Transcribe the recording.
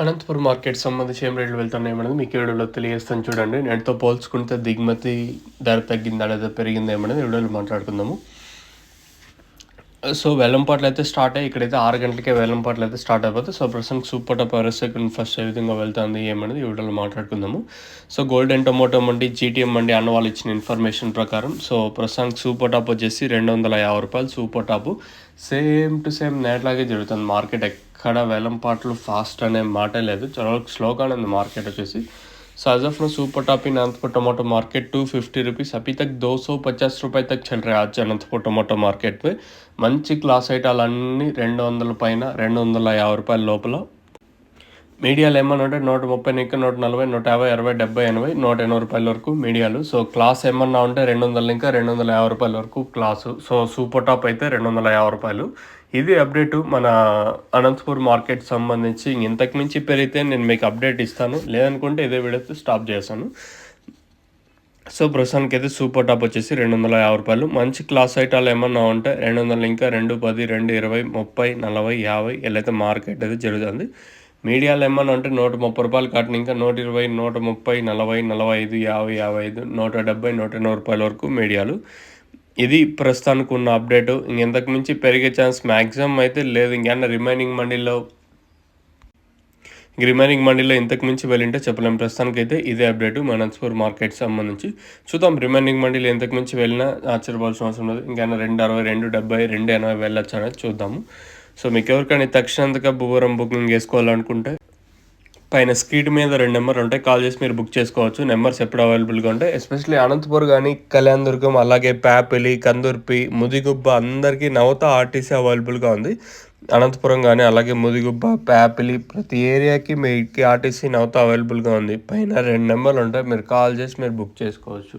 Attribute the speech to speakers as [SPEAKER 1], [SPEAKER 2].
[SPEAKER 1] Anantapuram market సంబంధించి ఏం రేట్లు వెళ్తున్నాయి మీకు వీడియోలో తెలియజేస్తాను చూడండి. నేటితో పోల్చుకుంటే దిగుమతి ధర తగ్గిందా లేదా పెరిగిందా ఏమనేది వీడియోలో మాట్లాడుకుందాము. సో వెల్లంపాట్లు అయితే స్టార్ట్ అయ్యి ఇక్కడైతే ఆరు గంటలకే వెల్లంపాట్లు అయితే స్టార్ట్ అయిపోతే so ప్రసంగ్ super top Everest second first ఏ విధంగా వెళ్తుంది ఏమనేది వీడియోలో మాట్లాడుకుందాము. So golden tomato mandi GTM mandi అన్న వాళ్ళు ఇచ్చిన ఇన్ఫర్మేషన్ ప్రకారం సో ప్రస్తుతానికి సూపర్ టాప్ వచ్చేసి రెండు వందల యాభై రూపాయలు super top. Same to same నేట్లాగే జరుగుతుంది మార్కెట్. ఎక్కడ వెల్లంపాట్లు ఫాస్ట్ అనే మాట లేదు. చాలా స్లోగానే ఉంది మార్కెట్ వచ్చేసి. సో आज off super top in Anantapur tomato market two fifty rupees अभी तक दो सौ पचास रुपये तक चल रहा है आज అనంతపూర్ టొమాటో మార్కెట్ పై మంచి క్లాస్ ఐటాలన్నీ రెండు వందల పైన రెండు వందల యాభై రూపాయల లోపల మీడియాలు ఏమన్నా ఉంటే నూట ముప్పై ఇంకా నూట నలభై నూట యాభై అరవై డెబ్బై ఎనభై నూట ఎనభై రూపాయల వరకు మీడియాలు. సో క్లాస్ ఏమన్నా ఉంటే రెండు వందల ఇంకా రెండు వందల యాభై రూపాయల వరకు క్లాసు. సో సూపర్ టాప్ అయితే రెండు వందల యాభై రూపాయలు. ఇది అప్డేటు మన అనంతపూర్ మార్కెట్ సంబంధించి ఇంతకు మించి పెరిగితే నేను మీకు అప్డేట్ ఇస్తాను. లేదనుకుంటే ఇదే వీడియోతో స్టాప్ చేస్తాను. సో ప్రస్తుతానికి అయితే సూపర్ టాప్ వచ్చేసి రెండు వందల యాభై రూపాయలు. మంచి క్లాస్ ఐటాలు ఏమన్నా ఉంటే రెండు వందలు ఇంకా రెండు పది రెండు ఇరవై ముప్పై నలభై యాభై ఇలా అయితే మార్కెట్ అయితే జరుగుతుంది. మీడియాలో ఏమన్నా అంటే నూట ముప్పై రూపాయలు కట్టిన ఇంకా నూట ఇరవై నూట ముప్పై నలభై నలభై ఐదు యాభై యాభై ఐదు నూట డెబ్బై నూట ఎనభై రూపాయల వరకు మీడియాలు. ఇది ప్రస్తుతానికి ఉన్న అప్డేటు. ఇంకెంతకు మించి పెరిగే ఛాన్స్ మ్యాక్సిమం అయితే లేదు. ఇంకేమన్నా రిమైనింగ్ మండీలో రిమైనింగ్ మండీలో ఇంతకు మించి వెళ్ళింటే చెప్పలేము ప్రస్తుతానికి అయితే ఇదే అప్డేట్ మనస్పూర్ మార్కెట్ సంబంధించి. చూద్దాం రిమైనింగ్ మండీలో ఇంతకు మించి వెళ్ళినా ఆశ్చర్యపోవాల్సిన అవసరం లేదు. ఇంకైనా రెండు అరవై రెండు డెబ్బై రెండు ఎనభై వెళ్ళొచ్చు అనేది చూద్దాము. సో మీకు ఎవరికైనా తక్షణంతగా భూవరం బుకింగ్ చేసుకోవాలనుకుంటే పైన స్క్రీన్ మీద రెండు నెంబర్ ఉంటాయి. కాల్ చేసి మీరు బుక్ చేసుకోవచ్చు. నెంబర్స్ ఎప్పుడు అవైలబుల్గా ఉంటాయి. ఎస్పెషల్లీ అనంతపూర్ కానీ కళ్యాణ దుర్గం అలాగే ప్యాపిలి కందుర్పి ముదిగుబ్బ అందరికీ నవత ఆర్టీసీ అవైలబుల్గా ఉంది. అనంతపురం కానీ అలాగే ముదిగుబ్బ ప్యాపిలి ప్రతి ఏరియాకి మీకు ఆర్టీసీ నవత అవైలబుల్గా ఉంది. పైన రెండు నెంబర్లు ఉంటాయి. మీరు కాల్ చేసి మీరు బుక్ చేసుకోవచ్చు.